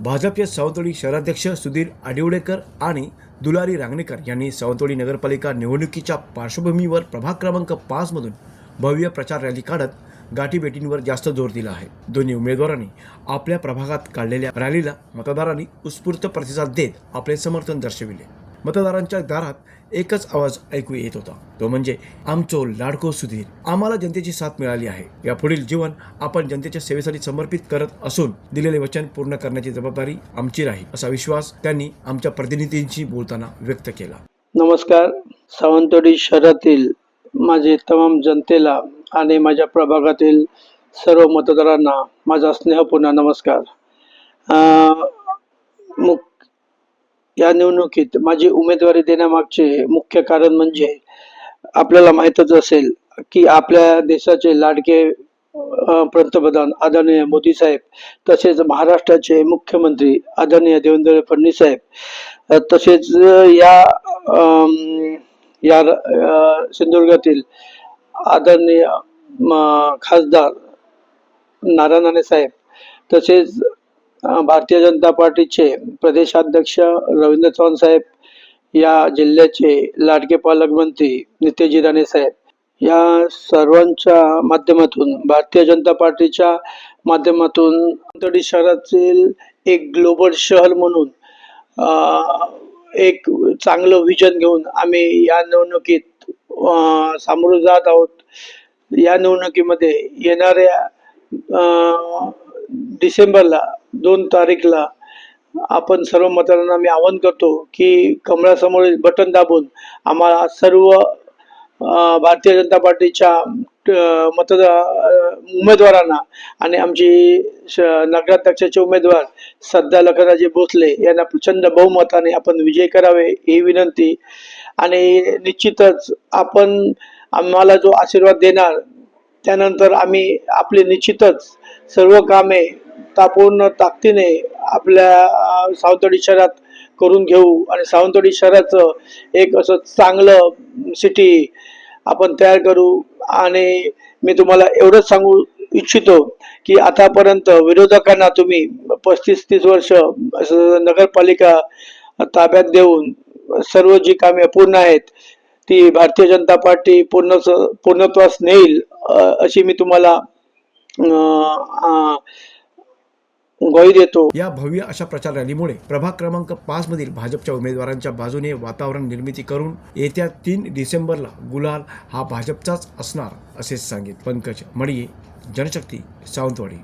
भाजपचे सावंतवाडी शहराध्यक्ष सुधीर आडिवडेकर आणि दुलारी रांगणेकर यांनी सावंतवाडी नगरपालिका निवडणुकीच्या पार्श्वभूमीवर प्रभाग क्रमांक पाचमधून भव्य प्रचार रॅली काढत गाठीभेटींवर जास्त जोर दिला आहे. दोन्ही उमेदवारांनी आपल्या प्रभागात काढलेल्या रॅलीला मतदारांनी उत्स्फूर्त प्रतिसाद देत आपले समर्थन दर्शविले. मतदारांच्या दारात एकच आवाज ऐकू येत होता. तो म्हणजे आमचो लाडको सुधीर. आम्हाला जनतेची साथ मिळाली आहे. या पुढील जीवन आपण जनतेच्या सेवेसाठी समर्पित करत असून दिलेले वचन पूर्ण करण्याची जबाबदारी आमची राहील. असा विश्वास त्यांनी आमच्या प्रतिनिधींशी बोलताना व्यक्त केला. नमस्कार. सावंतवाडी शहरातील माझे तमाम जनतेला आणि माझ्या प्रभागातील सर्व मतदारांना माझा स्नेहपूर्ण नमस्कार. या निवडणुकीत माझी उमेदवारी देण्यामागचे मुख्य कारण म्हणजे आपल्याला माहीतच असेल की आपल्या देशाचे लाडके पंतप्रधान आदरणीय मोदी साहेब तसेच महाराष्ट्राचे मुख्यमंत्री आदरणीय देवेंद्र फडणवीस साहेब तसेच या या सिंधुदुर्गातील आदरणीय म, खासदार नारायण साहेब तसेच भारतीय जनता पार्टीचे प्रदेशाध्यक्ष रवींद्र चव्हाण साहेब या जिल्ह्याचे लाडके पालकमंत्री नितेशजी राणे साहेब. या सर्वांच्या माध्यमातून भारतीय जनता पार्टीच्या माध्यमातून अंतर्डी शहरातील एक ग्लोबल शहर म्हणून एक चांगलं विजन घेऊन आम्ही या निवडणुकीत सामोरं जात आहोत. या निवडणुकीमध्ये येणाऱ्या डिसेंबरला दोन तारीखला आपण सर्व मतदारांना मी आवाहन करतो की कमळासमोर बटन दाबून आम्हाला सर्व भारतीय जनता पार्टीच्या मतदार उमेदवारांना आणि आमची श- नगराध्यक्षाचे उमेदवार सध्या लखनराजे भोसले यांना प्रचंड बहुमताने आपण विजय करावे ही विनंती. आणि निश्चितच आपण आम्हाला जो आशीर्वाद देणार त्यानंतर आम्ही आपली निश्चितच सर्व कामे तापूर्ण ताकदीने आपल्या सावंतवाडी शहरात करून घेऊ. आणि सावंतवाडी शहराचं एक असं चांगलं सिटी आपण तयार करू. आणि मी तुम्हाला एवढंच सांगू इच्छितो की आतापर्यंत विरोधकांना तुम्ही पस्तीस तीस वर्ष असं नगरपालिका ताब्यात देऊन सर्व जी कामे पूर्ण आहेत ती भारतीय जनता पार्टी पूर्ण पूर्णत्वास नेईल अशी मी तुम्हाला ग्वाही देतो. या भव्य अशा प्रचार रॅलीमुळे प्रभाग क्रमांक पाच मधील भाजपच्या उमेदवारांच्या बाजूने वातावरण निर्मिती करून येत्या तीन डिसेंबरला गुलाल हा भाजपचाच असणार असे सांगित पंकज मडिये जनशक्ती सावंतवाडी.